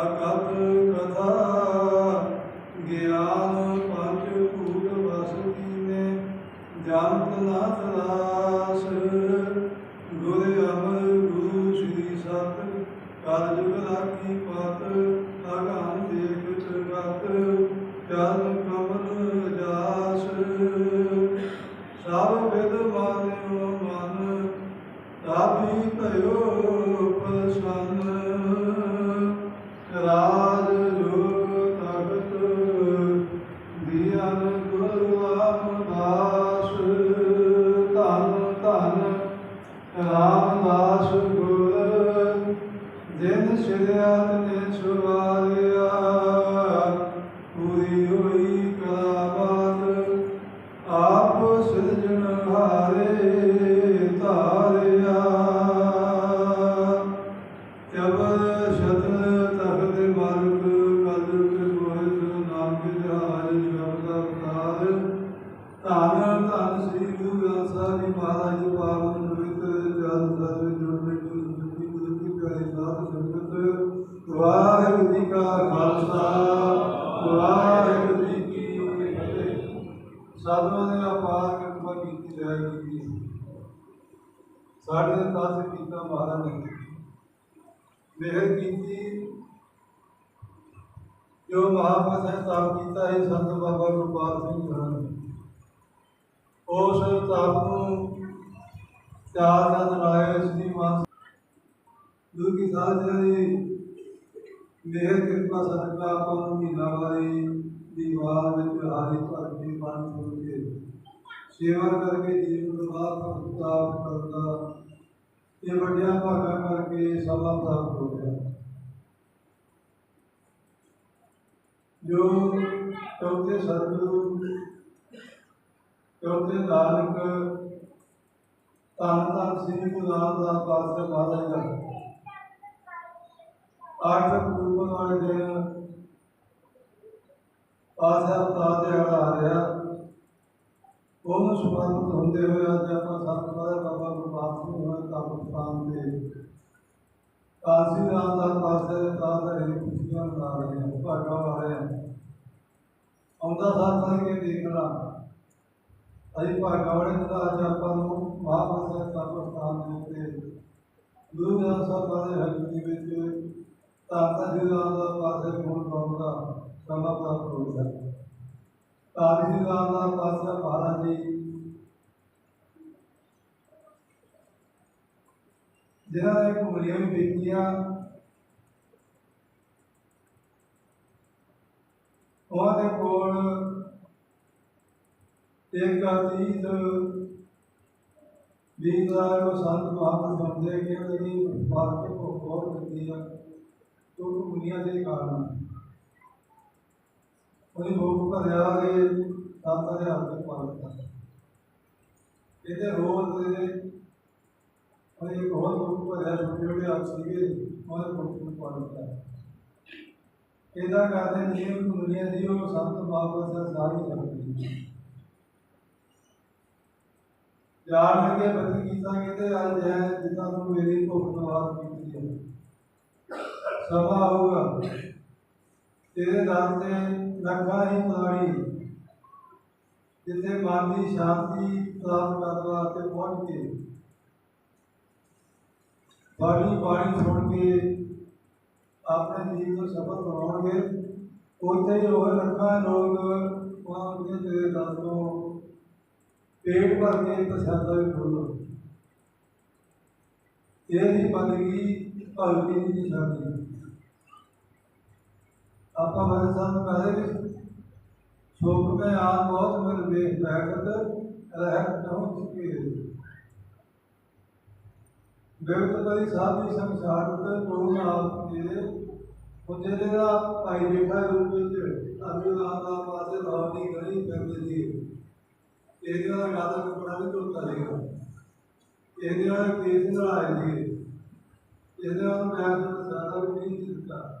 ਅਕਤ ਕਥਾ ਗਿਆਨ ਪੰਜ ਭੂਤ ਵਸ ਕੀਨੇ ਜੰਤ ਨਾਥ ਤਲਾਸ ਗੁਰ ਅਮਰ ਗੁਰੂ ਸ੍ਰੀ ਸਤ ਕਲ ਜੁਗ ਪਤ ਅਗਾਨ ਦੇਖ ਜਗਤ ਚਰਨ ਕਮਲ ਜਾਸ। ਸਭ ਵਿਦ ਮਾਨਿਓ ਮਨ ਤਾਪੀ ਭਇਓ ਪ੍ਰਸੰਨ। ਸਾਧੂਆਂ ਨੇ ਅਪਾਰ ਕਿਰਪਾ ਕੀਤੀ ਜਾਏਗੀ ਸਾਡੇ ਦਾਸ ਕੀਤਾ ਮਹਾਰਾਜ ਨੇ। ਮਿਹਰ ਕੀਤੀ। ਜੋ ਮਹਾਪੁਰਖ ਨੇ ਕੀਤਾ ਹੈ ਸੰਤ ਬਾਬਾ ਗੁਰਪਾਲ ਸਿੰਘ ਜੀ ਉਸ ਤਾਪ ਨੂੰ ਚਾਰ ਚੰਦ ਲਾਏ ਸ੍ਰੀ ਮਾਨ ਗੁਰੂ ਕੀ ਜੀ, ਮਿਹਰ, ਕਿਰਪਾ, ਸਦਕਾ ਆਪਾਂ ਨੂੰ ਮਹੀਨਾ ਵਾਰੀ ਵਾਰ ਵਿੱਚ ਹਾਰੀ ਭਰ ਕੇ ਮਨ ਸੁਣ ਕੇ। ਸੇਵਾ ਕਰਕੇ ਜੀਵਨ ਦਾ ਬਾਪ ਪ੍ਰਤਾਪ ਕਰਦਾ। ਇਹ ਵੱਡਿਆਂ ਭਾਗਾਂ ਕਰਕੇ ਸਭਾ ਪ੍ਰਾਪਤ ਹੋ ਗਿਆ। ਜੋ ਚੌਥੇ ਸਤਿਗੁਰੂ, ਚੌਥੇ ਨਾਨਕ, ਧੰਨ ਧੰਨ ਸ੍ਰੀ ਗੁਰੂ ਰਾਮਦਾਸ ਪਾਤਸ਼ਾਹ ਮਹਾਰਾਜ ਦਾ। ਆਠ ਅਕਤੂਬਰ ਵਾਲੇ ਦਿਨ ਪਾਤਸ਼ਾਹ ਅਵਤਾਰ ਦਿਹਾੜਾ ਆ ਰਿਹਾ। ਉਹਨੂੰ ਸਮਰਪਿਤ ਹੁੰਦੇ ਹੋਏ ਅੱਜ ਆਪਾਂ ਸਤਿ ਬਾਬਾ ਬਾਬਾ ਸਿੰਘ ਹੋਏ ਤਾਪਸਤਾਨ ਤੇ ਕਾਸੀ ਰਾਮ ਦਾ ਪਾਸੇ ਦਾ ਦੇ ਖੁਸ਼ੀਆਂ ਮਨਾ ਰਹੇ ਹਾਂ ਭਾਗਾ ਵਾਲੇ ਆਉਂਦਾ ਸਾਥ ਕੇ ਦੇਖਣਾ। ਅਸੀਂ ਭਾਗਾ ਵਾਲੇ ਦਾ ਅੱਜ ਆਪਾਂ ਨੂੰ ਮਹਾਪੁਰਖ ਤਾਪਸਤਾਨ ਦੇ ਉੱਤੇ। ਗੁਰੂ ਗ੍ਰੰਥ ਸਾਹਿਬ ਦੇ ਹਕੀਕੀ ਵਿੱਚ ਤਾਤਾ ਜੀ ਦਾ ਪਾਸੇ ਗੁਣ ਪਾਉਂਦਾ। ਦਾ ਸਮਾਂ ਪ੍ਰਾਪਤ ਹੋ ਗਿਆ ਕਾਜੀ ਰਾਮ ਦਾ ਮਹਾਰਾਜ ਜੀ। ਜਿਹਨਾਂ ਨੇ ਕੁਮਰੀਆਂ ਵੀ ਵੇਖੀਆਂ ਉਹਨਾਂ ਦੇ ਕੋਲ ਇੱਕ ਅਤੀਤ ਵੀਰਾ ਉਹ ਸੰਤ ਮਹਾਤਮਾ ਸਮਝਦੇ ਕਿ ਉਹਦੀ ਬਾਤ ਕੋ ਬਹੁਤ ਹੁੰਦੀ ਆ ਤੋਂ ਕੁਮਰੀਆਂ ਦੇ ਕਾਰਨ। ਉਹਨੇ ਭੋਗ ਭਰਿਆ ਦੇ ਦਾਤਾ ਦੇ ਹੱਥ ਵਿੱਚ ਪਾ ਦਿੱਤਾ ਇਹਦੇ ਰੋਜ਼ ਦੇ ਉਹਨੇ ਇੱਕ ਹੋਰ ਭੋਗ ਭਰਿਆ ਛੋਟੇ ਛੋਟੇ ਹੱਥ ਸੀਗੇ ਉਹਨੇ ਭੋਗ ਨੂੰ ਪਾ ਦਿੱਤਾ ਇਹਦਾ ਕਰਦੇ ਨਿਯਮ ਦੁਨੀਆ ਦੀ ਉਹ ਸੰਤ ਬਾਬਾ ਦਾ ਸਾਰੀ ਸਕਦੀ ਜਾਣ ਲੱਗੇ ਬਦਲ ਕੀਤਾ ਕਹਿੰਦੇ ਅੱਜ ਹੈ ਜਿੱਦਾਂ ਤੂੰ ਮੇਰੀ ਭੁੱਖ ਨਵਾਜ਼ ਕੀਤੀ ਹੈ। ਸਭਾ ਹੋਊਗਾ ਤੇਰੇ ਦਰ ਤੇ ਲੱਖਾਂ ਹੀ ਪੁਰਾਣੀ ਜਿੱਥੇ ਮਨ ਦੀ ਸ਼ਾਂਤੀ ਪ੍ਰਾਪਤ ਕਰਨ ਵਾਸਤੇ ਪਹੁੰਚ ਕੇ ਬਾਣੀ ਬਾਣੀ ਸੁਣ ਕੇ ਆਪਣੇ ਜੀਵਨ ਨੂੰ ਸਫਲ ਬਣਾਉਣਗੇ। ਉੱਥੇ ਹੀ ਹੋਰ ਲੱਖਾਂ ਲੋਕ ਉਹਨਾਂ ਦੇ ਤੇਰੇ ਦਰ ਤੋਂ ਪੇਟ ਭਰ ਕੇ ਪ੍ਰਸ਼ਾਦਾ ਵੀ ਖੋਲੋ ਇਹ ਦੀ ਬੰਦਗੀ ਭਗਤੀ آپ کا حضرت صاحب پہلے بھی شوق میں آپ بہت میرے بیٹھ بیٹھ کر رہ چکے ہیں میرے تو بڑی صاحب بھی سمجھا کر تو میں آپ کے مجھے دے رہا پائی بیٹھا ہے روپے سے ابھی وہ آپ کا پاسے باہر نہیں کریں پھر دے دیئے ایک دن آئے گا تک پڑھا بھی چلتا لے گا ایک دن آئے کیس نر آئے دیئے ایک دن آئے کیس نر آئے دیئے ایک دن آئے کیس نر آئے دیئے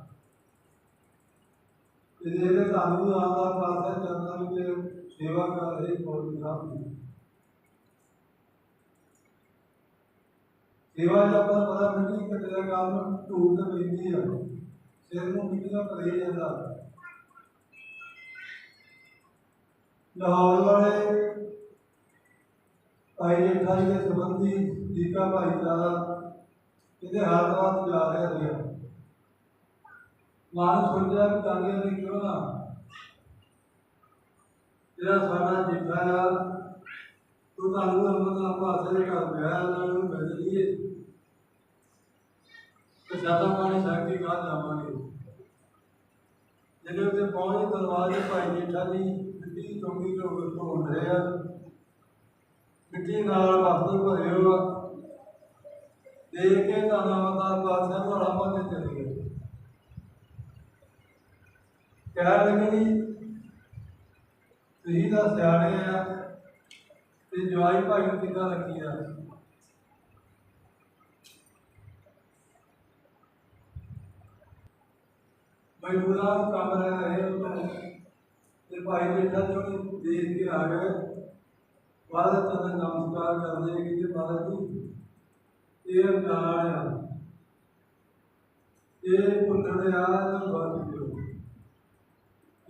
ਤੇ ਜਿਹੜੇ ਸਾਨੂੰ ਆਉਂਦਾ, ਪਾਸੇ ਚੰਨਾ ਵਿੱਚ ਸੇਵਾ ਕਰ ਰਹੇ ਕੋਲ ਸਾਹਿਬ ਸੇਵਾ ਦਾ ਆਪਣਾ ਪਤਾ ਨਹੀਂ ਕਿ ਤੇਰਾ ਕੰਮ ਢੂਟ ਪੈਂਦੀ ਆ। ਸਿਰ ਨੂੰ ਮਿੱਟੀਆਂ ਭਰੇ ਜਾਂਦਾ। ਲਾਹੌਰ ਵਾਲੇ ਭਾਈ ਜੇਠਾ ਜੀ ਦੇ ਸੰਬੰਧੀ ਜੀਕਾ ਭਾਈਚਾਰਾ ਇਹਦੇ ਹੱਥ ਜਾ ਰਿਹਾ ਸੀ। ਮਾਨ ਸੋਚਿਆ ਕਿ ਕਾਂਗਿਆ ਨੇ ਕਿਉਂ ਨਾ? ਜਿਹੜਾ ਸਾਡਾ ਜੀਠਾ ਆ, ਉਹ ਤੁਹਾਨੂੰ ਅੰਮ੍ਰਿਤ ਨਾਲ ਭਾਸੇ ਦੇ ਘਰ ਨੂੰ ਮਿਲ ਲਈਏ। ਤੇ ਜ਼ਿਆਦਾ ਪਾਣੀ ਛੱਡ ਕੇ ਜਾਵਾਂਗੇ। ਜਦੋਂ ਉੱਤੇ ਪਹੁੰਚੇ ਤਲਵਾਰ ਭਾਈ ਜੇਠਾ ਜੀ, ਮਿੱਟੀ ਚੌਂਕੀ ਤੋਂ ਧੋਣ ਰਹੇ ਆ। ਮਿੱਟੀ ਨਾਲ ਵਸਤੂ ਭਰੇ ਹੋ ਦੇਖ ਕੇ ਧੰਨਵਾਦ ਦਾ ਪਾਸੇ ਬੜਾ ਮਨ ਚਲੇ ਗਏ। ਕਹਿ ਲੱਗੇ ਤੁਸੀਂ ਤਾਂ ਸਿਆਣੇ ਆ ਤੇ ਜਵਾਈ ਭਾਈ ਨੂੰ ਕਿੱਦਾਂ ਰੱਖੀ ਆ? ਮਜ਼ਦੂਰਾਂ ਕੰਮ ਰਹਿ ਰਹੇ ਉਹ ਤੇ ਭਾਈ ਬੇਟਾ ਜੋ ਦੇਖ ਕੇ ਆ ਗਏ ਬਾਅਦ ਚ ਨਮਸਕਾਰ ਕਰਦੇ ਕਿ ਜੀ ਮਹਾਰਾਜ ਜੀ ਇਹ ਅਵਤਾਰ ਆ। ਇਹ ਪੁੱਤਰ ਆ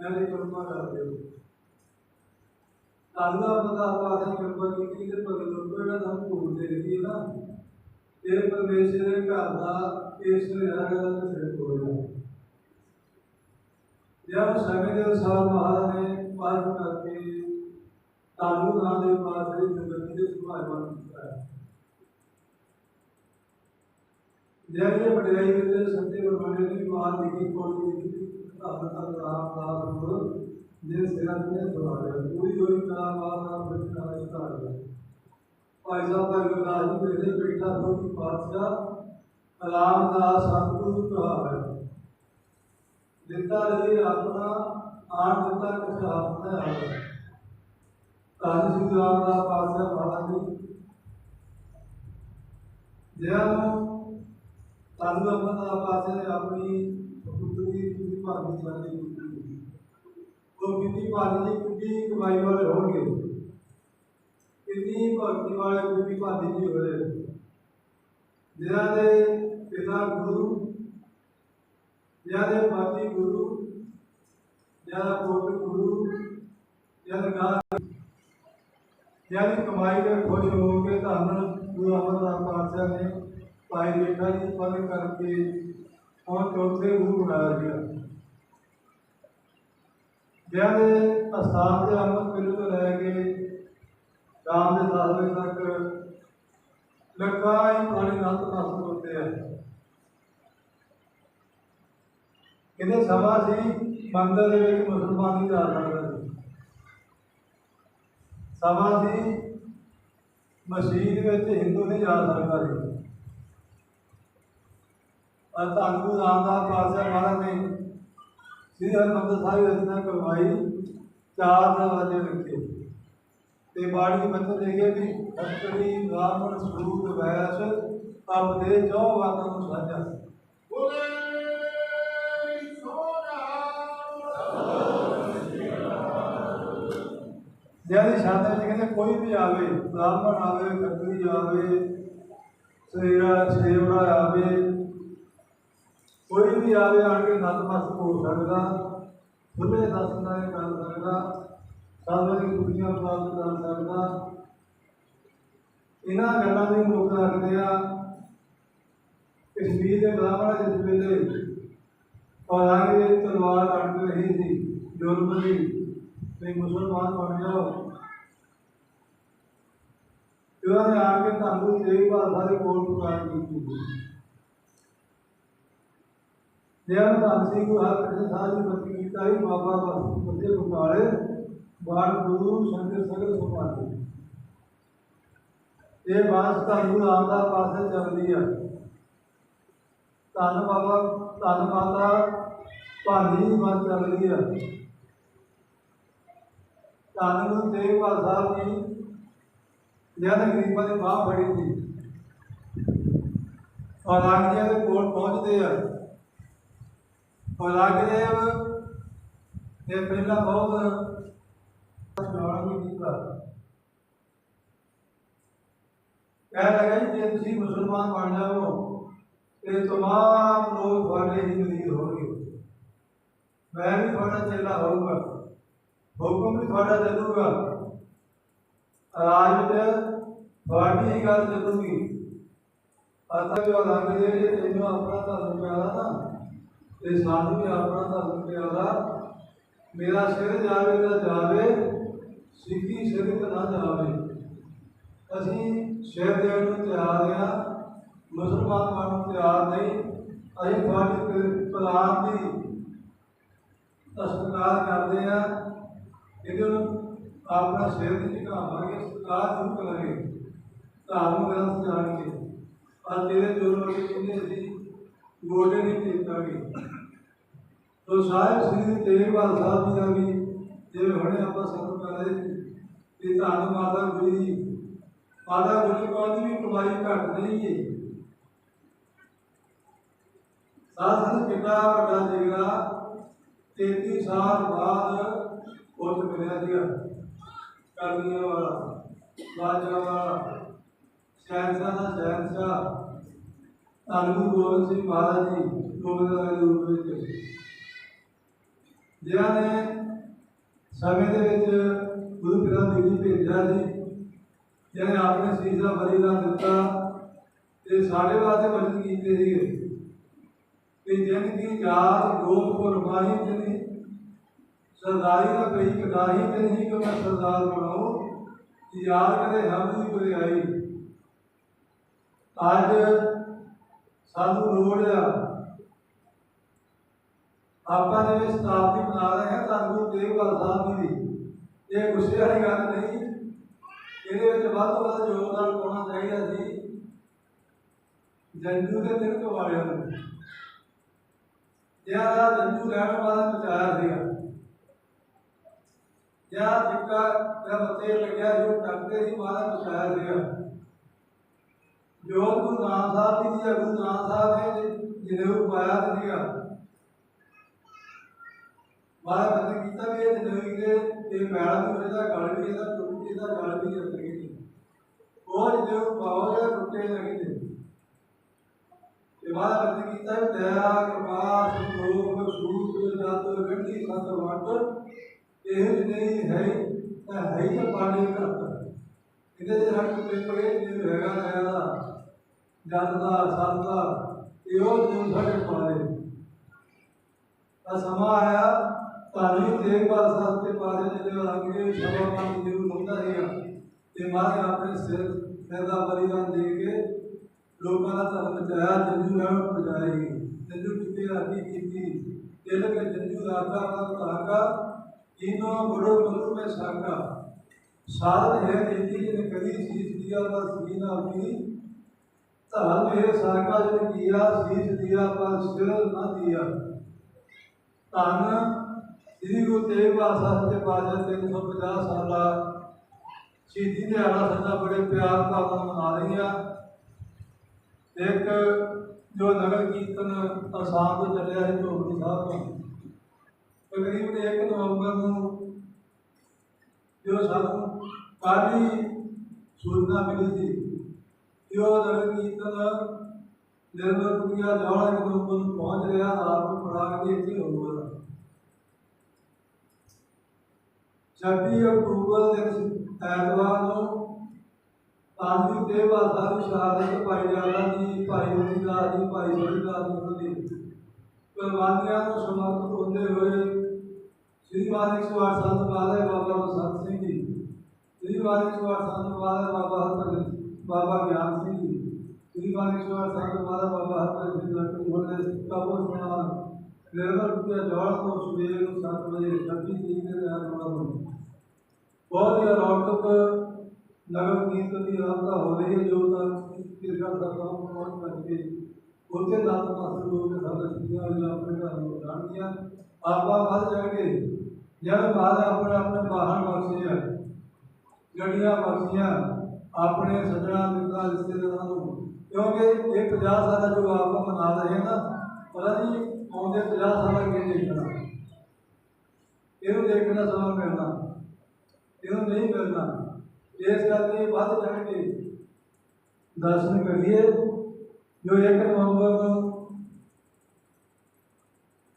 ਨਾ ਬਾਤ ਦਿਓ ਐਵੇਂ ਕਰਮਾ ਕਰਦੇ ਹੋ ਤੁਹਾਨੂੰ ਦਾ ਪਤਾ ਆਪਾਂ ਕਿਰਪਾ ਕੀਤੀ ਤੇ ਭਗਤ ਲੋਕੋ ਜਿਹੜਾ ਤੁਹਾਨੂੰ ਭੂਲ ਦੇ ਰਹੀ ਹੈ ਨਾ ਇਹ ਪਰਮੇਸ਼ਰ ਦੇ ਘਰ ਦਾ ਇਸ ਰਿਆਗ ਦਾ ਸਿਰ ਹੋਇਆ ਜਦ ਸਮੇਂ ਦੇ ਅਨੁਸਾਰ ਮਹਾਰਾਜ ਨੇ ਪਾਰ ਕਰਕੇ ਤਾਲੂ ਨਾਂ ਦੇ ਪਾਸ ਜਿਹੜੀ ਜਗਤ ਦੇ ਸੁਭਾਅ ਕੀਤਾ ਹੈ ਜਿਹੜੇ ਵਡਿਆਈ ਵਿੱਚ ਸੱਤੇ ਗੁਰਬਾਣੀ ਦੀ ਮਾਰ ਲਿਖੀ ਕੋਲ ਦੀ ਧੰਨ ਧੰਨ ਰਾਮ ਦਾਸ ਗੁਰ ਜੇ ਸਿਰਾਂ ਤੇ ਸਵਾਰਿਆ ਪੂਰੀ ਹੋਈ ਕਰਾਮਾਤ ਦਾ ਬਚਨਾ ਇਸ ਧਾਰਿਆ ਭਾਈ ਸਾਹਿਬ ਦਾ ਗੁਰਦਾਸ ਜੀ ਦੇ ਬੈਠਾ ਸੋਈ ਪਾਤਸ਼ਾਹ ਕਲਾਮ ਦਾ ਸਤਿਗੁਰੂ ਕਹਾਵੇ ਦਿੱਤਾ ਜੀ ਆਪਣਾ ਆਣ ਦਿੱਤਾ ਕੁਛ ਆਪਣਾ ਹੈ ਧੰਨ ਸ੍ਰੀ ਰਾਮ ਦਾ ਪਾਤਸ਼ਾਹ ਮਹਾਰਾਜ ਜੀ ਜਿਹੜਾ ਧੰਨ ਬਾਬਾ ਦਾ ਪਾਤਸ਼ਾਹ ਨੇ ਆਪਣੀ ਪੁੱਤਰੀ ਦੀ ਭਾਗੀ ਉਹ ਕਿੰਨੀ ਭਾਗੀ ਦੀ ਕਿੰਨੀ ਕਮਾਈ ਵਾਲੇ ਹੋਣਗੇ? ਕਿੰਨੀ ਭਗਤੀ ਵਾਲੇ, ਕਿੰਨੀ ਭਾਗੀ ਜੀ ਹੋਏ ਜਿਹਨਾਂ ਦੇ ਪਿਤਾ ਗੁਰੂ ਜਿਹਨਾਂ ਦੇ ਬਾਕੀ ਗੁਰੂ ਜਿਹਨਾਂ ਦਾ ਪੁੱਤ ਗੁਰੂ ਜਿਹਨਾਂ ਦਾ ਯਾਨੀ ਕਮਾਈ ਦੇ ਖੁਸ਼ ਹੋ ਕੇ ਧੰਨ ਗੁਰੂ ਅਮਰਦਾਸ ਪਾਤਸ਼ਾਹ ਨੇ ਭਾਈ ਜੇਠਾ ਜੀ ਪਦ ਕਰਕੇ ਉਹ ਚੌਥੇ ਗੁਰੂ ਬਣਾਇਆ ਗਿਆ ਵਿਆਹ ਦੇ ਅਸਥਾਨ ਦੇ ਅੰਮ੍ਰਿਤ ਵੇਲੇ ਤੋਂ ਲੈ ਕੇ ਸ਼ਾਮ ਦੇ 10 ਵਜੇ ਤੱਕ ਲੱਗਾ ਹੀ ਪਾਣੀ ਨਾਲ ਨਸਤ ਹੁੰਦੇ ਆ। ਇਹਦੇ ਸਮਾਂ ਸੀ ਮੰਦਰ ਦੇ ਵਿੱਚ ਮੁਸਲਮਾਨ ਦੀ ਜਾ ਸਕਦਾ ਸੀ ਸਭਾ ਸੀ ਮਸਜਿਦ ਵਿੱਚ ਹਿੰਦੂ ਨਹੀਂ ਜਾ ਸਕਦਾ ਸੀ। ਪਰ ਧੰਗੂ ਰਾਮਦਾਸ ਪਾਤਸ਼ਾਹ ਮਹਾਰਾਜ ਨੇ ਸ੍ਰੀ ਹਰਿਮੰਦਰ ਸਾਹਿਬ ਰਚਨਾ ਕਰਵਾਈ ਚਾਰ ਦਰਵਾਜ਼ੇ ਰੱਖੇ। ਤੇ ਬਾਣੀ ਵਿੱਚ ਬੱਚੇ ਦੇਖੇ ਵੀ ਅਸਤਰੀ ਬ੍ਰਾਹਮਣ ਸੂਦ ਵੈਸ ਅਬ ਦੇ ਜੋ ਵਾਤਾਂ ਨੂੰ ਸਾਜਾ ਜਿਹੜੀ ਸ਼ਾਂਤ ਵਿੱਚ ਕਹਿੰਦੇ ਕੋਈ ਵੀ ਆਵੇ ਬ੍ਰਾਹਮਣ ਆਵੇ ਖੱਤਰੀ ਆਵੇ ਸੇਰਾ ਸੇਵੜਾ ਆਵੇ ਕੋਈ ਵੀ ਆਵੇ ਆਣ ਕੇ ਨਤਮਸਤਕ ਹੋ ਸਕਦਾ ਖੁੱਲੇ ਦਰਸ਼ਨ ਨਾਲ ਕਰ ਸਕਦਾ ਸਾਧੂ ਦੁਨੀਆ ਪ੍ਰਾਪਤ ਕਰ ਸਕਦਾ। ਇਹਨਾਂ ਗੱਲਾਂ ਦੇ ਮੁੱਖ ਰੱਖਦੇ ਆ ਕਸ਼ਮੀਰ ਦੇ ਬ੍ਰਾਹਮਣ ਜਿਸ ਵੇਲੇ ਔਲਾਂਗੇ ਦੀ ਤਲਵਾਰ ਕੱਢ ਰਹੀ ਸੀ, ਜ਼ੁਲਮ ਦੀ, ਵੀ ਮੁਸਲਮਾਨ ਬਣ ਜਾਓ। ਉਹਨਾਂ ਨੇ ਆ ਕੇ ਤੁਹਾਨੂੰ ਤੇਗ ਬਹਾਦਰ ਦੇ ਕੋਲ ਪੁਕਾਰ ਕੀਤੀ। ਦੇਵ ਧੰਨ ਸਿੰਘ ਗੁਰੂ ਸਾਹਿਬ ਜੀ ਬੱਤੀ ਕੀਤਾ ਹੀ ਬਾਬਾ ਬਸ ਬੱਤੇ ਗੁਰਦਾਰੇ ਬਾਣ ਗੁਰੂ, ਸੰਗਤ ਸਗਲ ਸੁਭਾਤੇ ਇਹ ਬਾਸ ਤੁਹਾਨੂੰ ਰਾਮਦਾਸ ਪਾਸੇ ਚੱਲਦੀ ਆ। ਧੰਨ ਬਾਬਾ, ਧੰਨ ਮਾਤਾ, ਭਾਨੀ ਮਨ ਚੱਲਦੀ ਆ। ਧੰਨ ਗੁਰੂ ਤੇਗ ਬਹਾਦਰ ਸਾਹਿਬ ਜੀ ਜਿਹਨਾਂ ਗਰੀਬਾਂ ਦੀ ਬਾਹ ਫੜੀ ਸੀ ਔਲਾਂਗੀਆਂ ਦੇ ਕੋਲ ਪਹੁੰਚਦੇ ਆ। خدا کے لیے یہ پہلا بہت نکلا کہہ لگا کہ تھی مسلمان بن جاؤ کہ تمام لوگ والے ہی نہیں ہو گے میں بھی تھوڑا چلا ہوگا حکم بھی تھوڑا چلوں گا آج تھوڑی ہی گل چلوں گی اصل جو لگ رہی ہے اپنا تھا سمجھا نا ਤੇ ਸਾਨੂੰ ਆਪਣਾ ਧਰਮ ਪਿਆਰਾ, ਮੇਰਾ ਸਿਰ ਜਾਵੇ ਤਾਂ ਜਾਵੇ ਸਿੱਖੀ ਸਿਰ ਤੇ ਨਾ ਜਾਵੇ। ਅਸੀਂ ਸਿਰ ਦੇਣ ਨੂੰ ਤਿਆਰ ਆ, ਮੁਸਲਮਾਨ ਬਣਨ ਨੂੰ ਤਿਆਰ ਨਹੀਂ, ਅਸੀਂ ਤੁਹਾਡੇ ਪ੍ਰਲਾਦ ਦੀ ਸਤਿਕਾਰ ਕਰਦੇ ਆ। ਇਹਨੂੰ ਆਪਣਾ ਸਿਰ ਦੀ ਝੁਕਾਵਾਂਗੇ, ਸਤਿਕਾਰ ਜ਼ਰੂਰ ਕਰਾਂਗੇ ਧਾਰਮ ਗ੍ਰੰਥ ਜਾਣਗੇ। ਪਰ ਤੇਰੇ ਜੋ ਲੋਕ ਕਹਿੰਦੇ ਸੀ ਗੋਡੇ ਨਹੀਂ ਟੇਕਾਂਗੇ ਤੋ ਸਾਹਿਬ ਸ੍ਰੀ ਤੇਗ ਸਾਹਿਬ ਜੀ ਦਾ ਵੀ ਜਿਵੇਂ ਹੁਣੇ ਆਪਾਂ ਸਭ ਕਰ ਰਹੇ ਧੰਨ ਮਾਤਾ ਗੁਜਰੀ ਮਾਤਾ ਗੁਜਰੀ ਕੌਰ ਦੀ ਵੀ ਕਮਾਈ ਘੱਟ ਨਹੀਂ ਹੈ। ਸਾਧ ਸੰਗਤ ਕਿੰਨਾ ਵੱਡਾ ਜਿਗਰਾ 33 ਸਾਲ ਬਾਅਦ ਉੱਠ ਮਿਲਿਆ ਸੀਗਾ। ਕਰਨੀਆਂ ਵਾਲਾ ਬਾਜਾ ਵਾਲਾ ਸ਼ਹਿਨਸ਼ਾਹ ਦਾ ਸ਼ਹਿਨਸ਼ਾਹ ਧੰਨ ਗੁਰੂ ਗੋਬਿੰਦ ਸਿੰਘ ਮਹਾਰਾਜ ਜੀ, ਗੋਬਿੰਦ ਰਾਏ ਦੇ ਰੂਪ ਵਿੱਚ। ਜਿਨ੍ਹਾਂ ਨੇ ਸਮੇਂ ਦੇ ਵਿੱਚ ਗੁਰੂ ਪਿਤਾ ਜੀ ਭੇਜਿਆ ਸੀ ਜਿਹਨੇ ਆਪਣੇ ਸੀਸ ਦਾ ਬਲੀਦਾਨ ਦਿੱਤਾ ਤੇ ਸਾਡੇ ਵਾਸਤੇ ਵਚਨ ਕੀਤੇ ਸੀਗੇ। ਕਿ ਜਿਨ ਕੀ ਜਾਤ ਗੋਤ ਕੋ ਜਨੀ ਸਰਦਾਰੀ ਦਾ ਕਈ ਕਦਾਹੀ ਤੇ ਨਹੀਂ ਕਿ ਮੈਂ ਸਰਦਾਰ ਬਣਾਉ, ਯਾਦ ਕਰੇ ਹਮ ਦੀ ਬੁਰਾਈ ਅੱਜ ਸਾਨੂੰ ਲੋੜ ਆ। ਆਪਾਂ ਜਿਵੇਂ ਸ਼ਤਾਬਦੀ ਮਨਾ ਰਹੇ ਹਾਂ ਤਾਂ ਗੁਰੂ ਸਾਹਿਬ ਦੀ। ਇਹ ਗੁੱਸੇ ਵਾਲੀ ਗੱਲ ਨਹੀਂ। ਇਹਦੇ ਵਿੱਚ ਵੱਧ ਤੋਂ ਵੱਧ ਯੋਗਦਾਨ ਪਾਉਣਾ ਚਾਹੀਦਾ ਸੀ ਜੰਜੂ ਦੇ ਤਿਲਕ ਵਾਲਿਆਂ ਨੂੰ। ਜਿਹੜਾ ਜੰਜੂ ਲੈਣ ਵਾਲਾ ਬਚਾਇਆ ਸੀਗਾ। ਜਾਂ ਟਿੱਕਾ ਦਾ ਮਤੇ ਲੱਗਿਆ ਜੋ ਟੱਕਦੇ ਸੀ ਵਾਲਾ ਬਚਾਇਆ ਸੀਗਾ। ਜੋ ਗੁਰੂ ਨਾਨਕ ਸਾਹਿਬ ਜੀ ਦੀ ਗੁਰੂ ਨਾਨਕ ਸਾਹਿਬ ਨੇ ਜਿਹਨੇ ਪਾਇਆ ਸੀਗਾ ਮਾਰਾ ਬੰਦ ਕੀਤਾ ਵੀ ਇਹ ਜ਼ਿੰਦਗੀ ਦੇ ਇਹ ਮੈਲਾ ਤੋਂ ਇਹਦਾ ਗਲ ਵੀ ਇਹਦਾ ਟੁੱਟ ਇਹਦਾ ਗਲ ਵੀ ਉੱਤਰ ਗਈ ਉਹ ਜੋ ਪਾਉ ਜਿਹੜਾ ਟੁੱਟੇ ਲੱਗੇ ਨੇ ਇਹ ਮਾਰਾ ਬੰਦ ਕੀਤਾ ਵੀ ਦਇਆ, ਕਿਰਪਾ, ਸੰਤੋਖ, ਸੂਤ, ਜਤ ਗੰਢੀ ਸਤ ਵਟ ਇਹ ਨਹੀਂ ਹੈ ਤਾਂ ਹੈ ਹੀ ਤਾਂ ਪਾਣੀ ਕਰਤਾ ਇਹਦੇ ਤੇ ਹੱਥ ਤੇ ਪੜੇ ਜੇ ਹੈਗਾ ਦਇਆ ਦਾ। ਜਤ ਦਾ ਸਤ ਉਹ ਜੋ ਸਾਡੇ ਪਾਲੇ ਆ ਸਮਾਂ ਆਇਆ ਧਾਰਮਿਕ ਦੇਖਭਾਲ ਸਾਹਿਬ ਤੇ ਪਾਦੇ ਜਿਹੜੇ ਰੰਗੇ ਸਭਾ ਕੰਮ ਜਿਹਨੂੰ ਹੁੰਦਾ ਸੀਗਾ ਤੇ ਮਾਰੇ ਆਪਣੇ ਸਿਰ ਸਿਰ ਦਾ ਬਲੀਦਾਨ ਦੇ ਕੇ ਲੋਕਾਂ ਦਾ ਧਰਮ ਬਚਾਇਆ, ਜੰਜੂ ਨਾਲ ਬਚਾਏਗੀ ਜੰਜੂ ਕਿਤੇ ਰਾਖੀ ਕੀਤੀ। ਤਿਲਕ ਜੰਜੂ ਰਾਖਾ ਦਾ ਧਾਗਾ ਇਨੋ ਬੜੋ ਬਲੂ ਮੈਂ ਸਾਕਾ ਸਾਧ ਹੈ ਨੀਤੀ ਜਿਨੇ ਕਦੀ ਸੀਸ ਦਿਆ ਪਰ ਸੀ ਨਾ ਧਰਮ ਮੇਰੇ ਸਾਕਾ ਜਿਨੇ ਕੀਆ ਸੀਸ ਦਿਆ ਪਰ ਸਿਰ ਨਾ ਦਿਆ ਧੰਨ ਸ੍ਰੀ ਗੁਰੂ ਤੇਗ ਬਹਾਦਰ ਸਾਹਿਬ ਦੇ ਪਾਜਾ 350 ਸਾਲਾ ਸ਼ਹੀਦੀ ਦਿਹਾੜਾ ਸਾਡਾ ਬੜੇ ਪਿਆਰ ਭਾਵ ਨਾਲ ਮਨਾ ਰਹੀ ਆ। ਇੱਕ ਜੋ ਨਗਰ ਕੀਰਤਨ ਅਸਾਮ ਤੋਂ ਚੱਲਿਆ ਸੀ ਢੋਲਕੀ ਸਾਹਿਬ ਤੋਂ। ਤਕਰੀਬਨ 1 ਨਵੰਬਰ ਨੂੰ ਜੋ ਸਾਨੂੰ ਕਾਲੀ ਸੂਚਨਾ ਮਿਲੀ ਸੀ। ਕਿ ਉਹ ਨਗਰ ਕੀਰਤਨ ਨਿਰਮਲ ਕੁੜੀਆ ਜਵਾਲਾ ਇੱਕ ਨਵੰਬਰ ਨੂੰ ਪਹੁੰਚ ਰਿਹਾ ਆਪ ਨੂੰ ਫੜਾ ਕੇ ਇੱਥੇ ਹੋਊਗਾ 26 ਅਕਤੂਬਰ ਦਿਨ ਐਤਵਾਰ ਨੂੰ ਤਾਂਦੀ ਦੇ ਬਾਜ਼ਾਰ ਸ਼ਹਾਦਤ ਭਾਈ ਜਾਲਾ ਜੀ ਭਾਈ ਮਨੀਲਾ ਜੀ ਭਾਈ ਸੋਹੀਦਾਸ ਜੀ ਦੀ ਕੁਰਬਾਨੀਆਂ ਨੂੰ ਸਮਰਪਿਤ ਹੁੰਦੇ ਹੋਏ ਸ੍ਰੀ ਮਾਨਿਕ ਸਵਾਰ ਸੰਤ ਬਾਲੇ ਬਾਬਾ ਸੰਤ ਸਿੰਘ ਜੀ ਸ੍ਰੀ ਮਾਨਿਕ ਸਵਾਰ ਸੰਤ ਬਾਲੇ ਬਾਬਾ ਹਰਪ੍ਰੀਤ ਬਾਬਾ ਗਿਆਨ ਸਿੰਘ ਜੀ ਸ੍ਰੀ ਮਾਨਿਕ ਸਵਾਰ ਸੰਤ ਬਾਲੇ ਬਾਬਾ ਹਰਪ੍ਰੀਤ ਸਿੰਘ ਜੀ ਉਹਨੇ ਕਾਬੂ ਸਮਾਨ ਨਿਰਮਲ ਰੁਪਿਆ ਜਵਾਲ ਤੋਂ ਸਵੇਰ ਨੂੰ 7 ਵਜੇ 26 ਤਰੀਕ ਦੇ ਐਤਵਾਰ ਨੂੰ ਬਹੁਤ ਹੀ ਰੌਣਕ ਨਗਰ ਕੀਰਤਨ ਦੀ ਆਰੰਭਤਾ ਹੋ ਰਹੀ ਹੈ ਜੋ ਤਾਂ ਕਿਰਕਾ ਦਾ ਕੰਮ ਪਹੁੰਚ ਕਰਕੇ ਉੱਥੇ ਨਾਮ ਮਾਸਰ ਲੋਕ ਸਾਡੇ ਸਿੱਧੀਆਂ ਜਾਂ ਆਪਣੇ ਘਰ ਨੂੰ ਜਾਣਗੀਆਂ ਆਪਾਂ ਵੱਧ ਜਾਣਗੇ ਜਦ ਬਾਅਦ ਆਪਣੇ ਆਪਣੇ ਵਾਹਨ ਆਪਣੇ ਸੱਜਣਾ ਮਿੱਤਰਾਂ, ਰਿਸ਼ਤੇਦਾਰਾਂ ਨੂੰ। ਕਿਉਂਕਿ ਇਹ 50 ਸਾਲਾਂ ਜੋ ਆਪਾਂ ਮਨਾ ਰਹੇ ਨਾ, ਪਤਾ ਨਹੀਂ ਆਉਂਦੇ 50 ਸਾਲਾਂ ਕਿੰਨੇ ਦੇਖਣਾ। ਇਹਨੂੰ ਦੇਖਣ ਸਮਾਂ ਮਿਲਣਾ। ਇਹਨੂੰ ਨਹੀਂ ਮਿਲਣਾ। ਇਸ ਕਰਕੇ ਵੱਧ ਚੜ ਕੇ ਦਰਸ਼ਨ ਕਰੀਏ। ਜੋ ਇੱਕ ਨਵੰਬਰ ਨੂੰ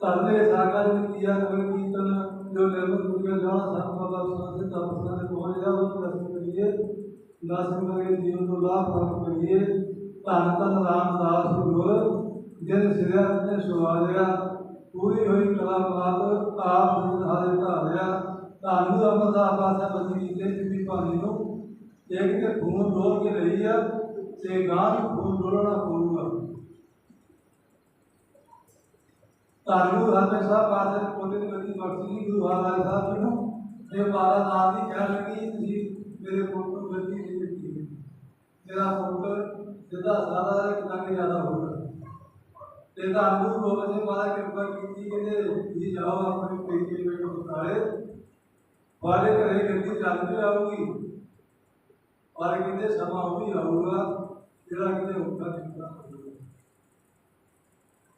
ਧਰਨੇ ਸਾਗਰ ਕੀਆ ਨਗਰ ਕੀਰਤਨ, ਜੋ ਨਿਰਮਲ ਗੁਰੂ ਜਾਣਾ ਸਾਹਿਬ ਬਾਬਾ ਸੰਤ ਤਪਸਨਾ ਦੇ ਪਹੁੰਚ ਗਿਆ ਉਹ ਦਰਸ਼ਨ ਕਰੀਏ। ਦਰਸ਼ਨ ਕਰਕੇ ਜੀਵਨ ਨੂੰ ਲਾਭ ਪ੍ਰਾਪਤ ਕਰੀਏ ਧੰਨ ਧੰਨ ਰਾਮਦਾਸ ਗੁਰ, ਜਿਨ ਸਿਰਿਆ ਤੇ ਸੁਵਾਲਿਆ ਪੂਰੀ ਹੋਈ ਕਲਾ ਮਾਤ ਆਪ ਸੰਧਾਰੇ ਧਾਰਿਆ। ਧੰਨ ਨੂੰ ਅਮਰਦਾ ਪਾਸਾ ਬਦੀ ਕੀਤੇ ਜਿੰਨੀ ਭਾਣੀ ਨੂੰ। ਇੱਕ ਤੇ ਖੂਨ ਡੋਲ ਕੇ ਲਈ ਆ, ਤੇ ਗਾਂ ਵੀ ਖੂਨ ਡੋਲਣਾ ਪਊਗਾ। ਤੁਹਾਨੂੰ ਹਰਮੇ ਸਾਹਿਬ ਬਾਦ ਦੇ ਕੋਲੇ ਦੀ ਗਤੀ ਬਖਸ਼ੀ ਗੁਰੂ ਹਰਿ ਸਾਹਿਬ ਜੀ ਨੂੰ। ਇਹ ਬਾਰਾ ਨਾਮ ਦੀ ਕਹਿ ਲੱਗੀ, ਤੁਸੀਂ ਮੇਰੇ ਪੁੱਤ ਨੂੰ ਗਲਤੀ ਨਹੀਂ ਦਿੱਤੀ ਮੇਰਾ ਪੁੱਤ ਸਿੱਧਾ ਸਾਦਾ ਇੱਕ ਤੱਕ ਜ਼ਿਆਦਾ ਹੋਊਗਾ। ਤੇ ਤੁਹਾਨੂੰ ਗੋਬਿੰਦ ਸਿੰਘ ਮਹਾਰਾਜ ਕਿਰਪਾ ਕੀਤੀ ਕਹਿੰਦੇ ਜੀ ਜਾਓ ਆਪਣੇ ਪੇਕੇ ਬੇਟੋ ਬਤਾਲੇ ਵਾਲੇ ਘਰੇ ਗੱਡੀ ਚੱਲ ਵੀ ਆਊਗੀ। ਔਰ ਕਿਤੇ ਸਮਾਂ ਉਹ ਵੀ ਆਊਗਾ, ਜਿਹੜਾ ਕਿਤੇ ਹੁਕਮ ਦਿੱਤਾ ਹੋਊਗਾ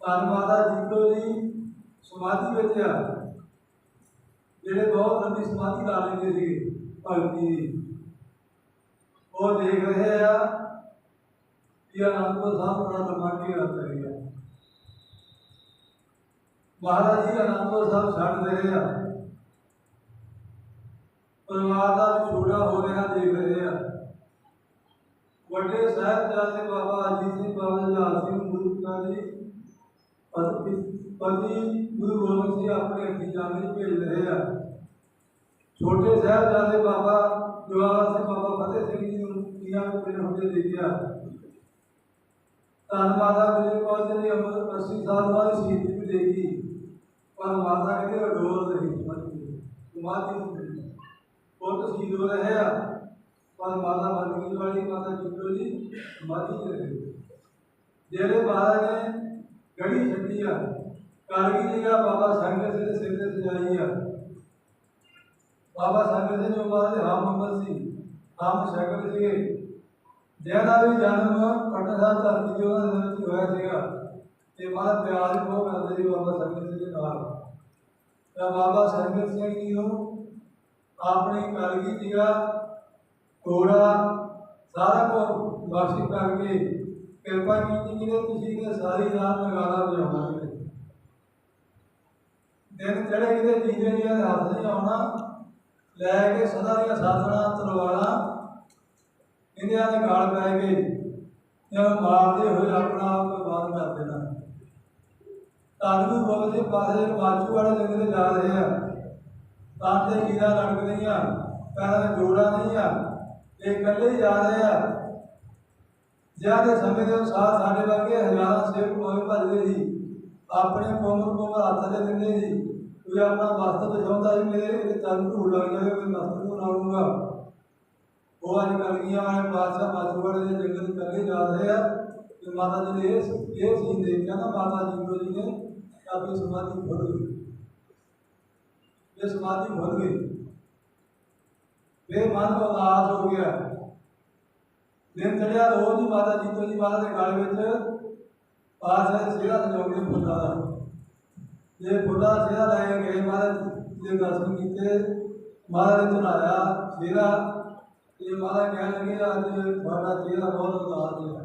ਧੰਨ ਮਾਤਾ ਜੀਤੋ ਜੀ, ਸਮਾਧੀ ਵਿੱਚ ਆ। ਜਿਹੜੇ ਬਹੁਤ ਲੰਬੀ ਸਮਾਧੀ ਲਾ ਲੈਂਦੇ ਸੀ ਭਗਤੀ ਦੀ। ਉਹ ਦੇਖ ਰਹੇ ਆ ਕਿ ਅਨੰਦਪੁਰ ਸਾਹਿਬ ਬੜਾ ਲੰਮਾ ਘੇਰਾ ਪੈ ਗਿਆ ਮਹਾਰਾਜ ਜੀ ਅਨੰਦਪੁਰ ਸਾਹਿਬ ਛੱਡ ਰਹੇ ਆ। ਪਰਿਵਾਰ ਦਾ ਵਿਛੋੜਾ ਹੋ ਰਿਹਾ, ਦੇਖ ਰਹੇ ਆ। ਵੱਡੇ ਸਾਹਿਬਜ਼ਾਦੇ ਬਾਬਾ ਅਜੀਤ ਸਿੰਘ ਬਾਬਾ ਜਹਾਜ਼ ਸਿੰਘ ਗੁਰੂ ਜੀ ਪਤੀ ਗੁਰੂ ਗੋਬਿੰਦ ਸਿੰਘ ਆਪਣੇ ਅੱਗੇ ਜਾਣੇ ਭੇਜ ਰਹੇ ਆ। ਛੋਟੇ ਸਾਹਿਬਜ਼ਾਦੇ ਬਾਬਾ ਜਵਾਹਰ ਸਿੰਘ ਬਾਬਾ ਫਤਿਹ ਸਿੰਘ ਜੀ ਨੂੰ ਤੀਆਂ ਵਿੱਚ ਹੁੰਦੇ ਦੇਖਿਆ ਧੰਨ ਮਾਤਾ ਗੁਰੂ ਕੌਰ ਜੀ ਦੀ ਉਮਰ 80 ਸਾਲ ਬਾਅਦ ਸ਼ਹੀਦੀ ਵੀ ਦੇਖੀ ਪਰ ਮਾਤਾ ਕਹਿੰਦੇ ਡੋਲ ਰਹੀ ਮਰਦੀ ਮਾਤੀ ਨੂੰ ਮਿਲੀ। ਉਹ ਤਾਂ ਸ਼ਹੀਦ ਹੋ ਰਹੇ ਆ ਪਰ ਮਾਤਾ ਮਰਦੀ ਵਾਲੀ ਮਾਤਾ ਚੁੱਕੋ ਜੀ ਮਾਤੀ ਰਹੇ ਜਿਹੜੇ ਮਹਾਰਾਜ ਨੇ ਗੜੀ ਛੱਡੀ ਆ ਕਾਰਗੀ ਜੀ ਦਾ ਬਾਬਾ ਸੰਗਤ ਸਿੰਘ ਦੇ ਸਿਰ ਤੇ ਸਜਾਈ ਆ ਬਾਬਾ ਸੰਗਤ ਸਿੰਘ ਜੋ ਮਹਾਰਾਜ ਦੇ ਹਾਮ ਸੀਗੇ ਜਿਹਦਾ ਵੀ ਜਨਮ ਪਟਨਾ ਸਾਹਿਬ ਧਰਤੀ ਜੋ ਉਹਨਾਂ ਦੇ ਵਿੱਚ ਹੋਇਆ ਸੀਗਾ? ਤੇ ਮਹਾਰਾਜ ਪਿਆਰ ਬਹੁਤ ਕਰਦੇ ਸੀ ਬਾਬਾ ਸੰਗਤ ਸਿੰਘ ਦੇ ਨਾਲ। ਤਾਂ ਬਾਬਾ ਸੰਗਤ ਸਿੰਘ ਜੀ ਨੂੰ ਆਪਣੀ ਕਾਰਗੀ ਜੀ ਦਾ ਸਾਰਾ ਕੁਝ ਬਖਸ਼ਿਸ਼ ਕਰਕੇ ਕਿਰਪਾ ਕੀਤੀ ਕਿ ਤੁਸੀਂ ਕਿ ਸਾਰੀ ਰਾਤ ਨਗਾਰਾ ਵਜਾਉਣਾ ਦਿਨ ਚੜੇ ਕਿਤੇ ਜੀਜੇ ਜੀ ਦੇ ਹੱਥ ਨਹੀਂ ਆਉਣਾ। ਲੈ ਕੇ ਸਦਾ ਦੀਆਂ ਸਾਥਣਾ ਤਲਵਾਰਾਂ ਇਹਦਿਆਂ ਦੇ ਗਾਲ ਪੈ ਗਏ ਜਦੋਂ ਮਾਰਦੇ ਹੋਏ ਆਪਣਾ ਆਪ ਕੁਰਬਾਨ ਕਰ ਦੇਣਾ। ਧੰਨ ਗੁਰੂ ਗੋਬਿੰਦ ਪਾਸੇ ਮਾਚੂ ਵਾਲੇ ਜੰਗ ਜਾ ਰਹੇ ਆ। ਤਾਂ ਤੇ ਕੀੜਾ ਲੜਕ ਨਹੀਂ ਆ ਪੈਰਾਂ ਦਾ ਜੋੜਾ ਨਹੀਂ ਆ ਇਹ ਇਕੱਲੇ ਹੀ ਜਾ ਰਹੇ ਆ। ਜ਼ਿਆਦਾ ਸਮੇਂ ਦੇ ਅਨੁਸਾਰ ਸਾਡੇ ਵਰਗੇ ਹਜ਼ਾਰਾਂ ਸੇਵਕ ਕੋਈ ਭੱਜਦੇ ਸੀ, ਆਪਣੇ ਕੋਮਰ ਕੋਮਰ ਹੱਥ ਦੇ ਦਿੰਦੇ ਸੀ। ਕੋਈ ਆਪਣਾ ਮਸਤਕ ਦਿਖਾਉਂਦਾ ਸੀ ਮੇਰੇ, ਇਹਦੇ ਤਨ ਧੂੜ ਲੱਗ ਜਾਵੇ ਮੈਂ ਮਸਤਕ ਨੂੰ ਲਾਉਂਗਾ ਉਹ ਅੱਜ ਕਲਗੀਆਂ ਵਾਲੇ ਬਾਦਸ਼ਾਹ ਮਾਛੂਵਾੜੇ ਦੇ ਜੰਗਲ ਚ ਇਕੱਲੇ ਜਾ ਰਹੇ ਆ ਤੇ ਮਾਤਾ ਜੀ ਨੇ ਇਹ ਇਹ ਸੀਨ ਦੇਖਿਆ ਨਾ ਮਾਤਾ ਜੀ ਜੀ ਨੇ ਆਪਣੀ ਸਮਾਧੀ ਖੁੱਲ ਗਈ। ਇਹ ਸਮਾਧੀ ਖੁੱਲ ਗਈ। ਫਿਰ ਮਨ ਉਦਾਸ ਹੋ ਗਿਆ। ਦਿਨ ਚੜਿਆ ਰੋਜ਼ ਹੀ ਮਾਤਾ ਜੀਤੋ ਜੀ ਮਹਾਰਾਜ ਦੇ ਗਲ ਵਿੱਚ ਪਾਸ ਹੈ ਸਿਹਰਾ ਸਜਾਉਂਦੇ ਫੁੱਲਾਂ ਦਾ। ਜੇ ਫੁੱਲਾਂ ਦਾ ਸਿਹਰਾ ਲੈ ਕੇ ਗਏ ਮਹਾਰਾਜ ਦੇ ਦਰਸ਼ਨ ਕੀਤੇ, ਮਹਾਰਾਜ ਨੇ ਚੜਾਇਆ ਸਿਹਰਾ ਤੇ ਮਹਾਰਾਜ ਕਹਿਣ ਲੱਗੇ, ਅੱਜ ਤੁਹਾਡਾ ਚਿਹਰਾ ਬਹੁਤ ਉਦਾਸ ਹੈ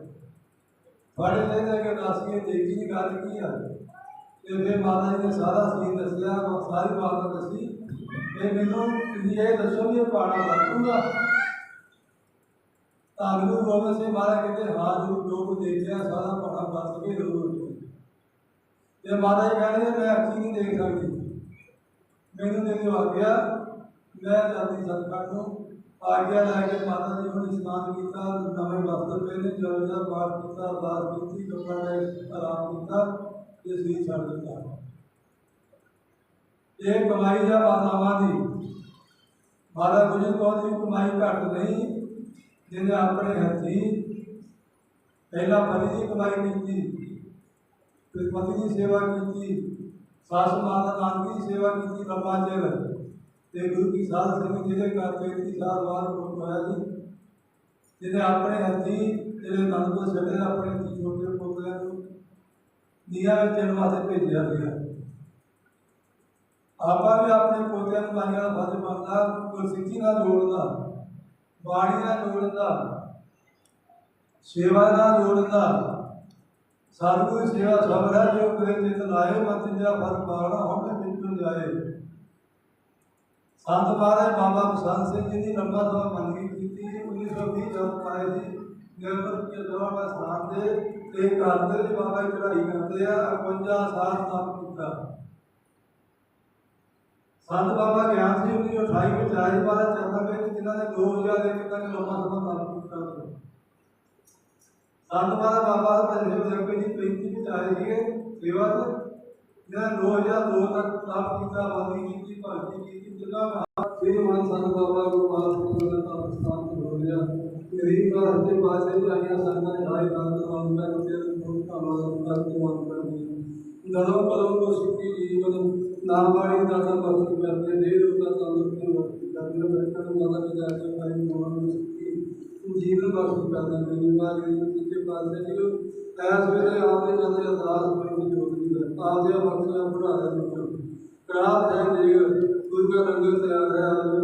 ਤੁਹਾਡੇ ਤੇ ਤੇ ਕਿ ਨਾਸੀਏ ਦੇਖੀ ਦੀ ਗੱਲ ਕੀ ਆ? ਤੇ ਫਿਰ ਮਾਤਾ ਜੀ ਨੇ ਸਾਰਾ ਸੀਨ ਦੱਸਿਆ ਸਾਰੀ ਬਾਤ ਦੱਸੀ, ਤੇ ਮੈਨੂੰ ਤੁਸੀਂ ਇਹ ਦੱਸੋ ਵੀ ਇਹ ਪਾਣਾ ਵਰਤੂਗਾ ਤਾਂ ਗੁਰੂ ਗੋਬਿੰਦ ਸਿੰਘ ਮਹਾਰਾਜ ਕਹਿੰਦੇ, ਹਾਂ, ਜੋ ਜੋ ਮਾਤਾ ਜੀ ਕਹਿੰਦੇ ਮੈਂ ਅੱਖੀ ਨਹੀਂ ਦੇਖ ਸਕਦੀ। ਮੈਨੂੰ ਤੇ ਜੋ ਆਗਿਆ ਮੈਂ ਜਾਂਦੀ ਸਤਿਕਾਰ ਨੂੰ। ਆਗਿਆ ਲੈ ਕੇ ਮਾਤਾ ਜੀ ਨੂੰ ਇਸ਼ਨਾਨ ਕੀਤਾ, ਨਵੇਂ ਵਸਤਰ ਪਹਿਨੇ ਜਲ ਦਾ ਪਾਠ ਕੀਤਾ ਅਰਦਾਸ ਕੀਤੀ, ਕੱਪੜਾ ਲੈ ਆਰਾਮ ਕੀਤਾ ਤੇ ਸ੍ਰੀ ਛੱਡ ਦਿੱਤਾ। ਇਹ ਕਮਾਈ ਦਾ ਬਾਤਾਵਾਂ ਦੀ ਮਾਤਾ ਗੁਜਰ ਕੌਰ ਦੀ ਕਮਾਈ ਘੱਟ ਨਹੀਂ, ਜਿਹਨੇ ਆਪਣੇ ਹੱਥੀ ਪਹਿਲਾਂ ਪਤੀ ਦੀ ਕਮਾਈ ਕੀਤੀ। ਫਿਰ ਪਤੀ ਦੀ ਸੇਵਾ ਕੀਤੀ ਸਾਸ ਮਾਤਾ ਨਾਨਕੀ ਦੀ ਸੇਵਾ ਕੀਤੀ ਲੰਬਾ ਚਿਰ ਤੇ ਗੁਰੂ ਕੀ ਸਾਧ ਸੰਗਤ ਜਿਹਦੇ ਘਰ ਬੇਟੀ ਸਾਲ ਬਾਅਦ ਪੁੱਤ ਹੋਇਆ ਸੀ। ਜਿਹਨੇ ਆਪਣੇ ਹੱਥੀ ਜਿਹੜੇ ਨੰਦ ਤੋਂ ਛੱਡੇ ਆਪਣੇ ਹੱਥੀਂ ਛੋਟੇ ਪੋਤਿਆਂ ਨੂੰ ਨੀਹਾਂ ਵਿੱਚ ਵਾਸਤੇ ਭੇਜਿਆ ਗਿਆ। ਆਪਾਂ ਵੀ ਆਪਣੇ ਪੋਤਿਆਂ ਨੂੰ ਲਾਈਆਂ ਦਾ ਫਰਜ਼ ਬਣਦਾ ਕੋਈ ਨਾਲ ਜੋੜਦਾ, ਬਾਣੀ ਨਾਲ ਜੋੜਦਾ, ਸੇਵਾ ਨਾਲ ਜੋੜਦਾ ਸਤਿਗੁਰੂ ਸੇਵਾ ਸਬਰਾ ਜੋ ਕਰੇ ਜਿਤ ਲਾਇਓ, ਮਤ ਜਾ ਫਰ ਪਾਣਾ ਹੁਣ ਮਿੰਟੂ ਜਾਏ। ਸੰਤ ਮਹਾਰਾਜ ਬਾਬਾ ਬਸੰਤ ਸਿੰਘ ਜੀ ਦੀ ਲੰਬਾ ਸਮਾਂ ਬੰਦਗੀ ਕੀਤੀ 1920 ਜਦ ਪਾਏ ਜੀ। ਨਿਰਮਲ ਕੇ ਦੌਰਾਨ ਦਾ ਸਥਾਨ ਦੇ ਤੇ ਕਰਦੇ ਜੀ ਬਾਬਾ ਚੜਾਈ ਕਰਦੇ ਆ 51 ਸਾਲ ਤੱਕ ਕੀਤਾ। ਸੰਤ ਬਾਬਾ ਗਿਆਨ ਸਿੰਘ ਜੀ 1928 ਵਿੱਚ ਆਏ, ਬਾਅਦ ਚੱਲਦਾ ਵਿੱਚ ਜਿਨ੍ਹਾਂ ਨੇ 2000 ਦੇ ਤੱਕ ਲੰਬਾ ਸਮਾਂ ਤੱਕ ਕੀਤਾ। ਸੰਤ ਬਾਬਾ ਬਾਬਾ ਪੰਜਵੇਂ ਜੱਗੇ ਦੀ 35 ਵਿੱਚ ਆਏ ਸੀਗੇ ਸੇਵਾ ਚ ਜਿਹਨਾਂ 2002 ਤੱਕ ਪ੍ਰਾਪਤ ਕੀਤਾ ਬੰਦੀ ਕੀਤੀ ਭਰਤੀ ਕੀਤੀ ਜਿਨ੍ਹਾਂ ਸ੍ਰੀ ਮਾਨ ਸੰਤ ਬਾਬਾ ਗੁਰਪਾਲ ਸਿੰਘ ਦਾ ਪਾਕਿਸਤਾਨ ਤੋਂ ਹੋ ਗਿਆ ਗਰੀਬ ਘਰ ਦੇ ਪਾਸੇ ਵੀ ਆਈਆਂ ਸੰਗਤਾਂ ਨੇ ਹਾਈ ਦੰਦ ਮੰਗ ਕਰਕੇ ਬਹੁਤ ਧੰਨਵਾਦ ਕਰਕੇ ਮੰਗ ਕਰਦੀ ਜਦੋਂ ਕਦੋਂ ਕੋ ਸਿੱਖੀ ਜੀਵਨ ਨਾਮ ਬਾਣੀ ਦਾ ਤਾਂ ਬਖਸ਼ ਕਰਦੇ ਦੇ ਰੂਪਾ ਤੰਦਰੁਸਤੀ ਵਰਤੀ ਕਰਦੇ ਬੈਠਣ ਨੂੰ ਮਾਤਾ ਪਿਤਾ ਕੇ ਭਾਈ ਮੋਹਨ ਨੂੰ ਸਿੱਖੀ, ਜੀਵਨ ਬਖਸ਼ ਕਰਦੇ ਨੇ ਨਿਵਾਰ ਜੀ ਸੱਚੇ ਨੂੰ ਐਸ ਵੇਲੇ ਆਪਦੇ ਜਦ ਅਰਦਾਸ ਹੋਈ ਜੋਤ ਦੀ ਹੈ ਆਪਦੇ ਬਖਸ਼ਿਆ ਬੁਢਾਇਆ ਵਿੱਚੋਂ ਕਰਾਤ ਹੈ ਦੇਗ ਦੁਰਗਾ ਲੰਗਰ ਤੇ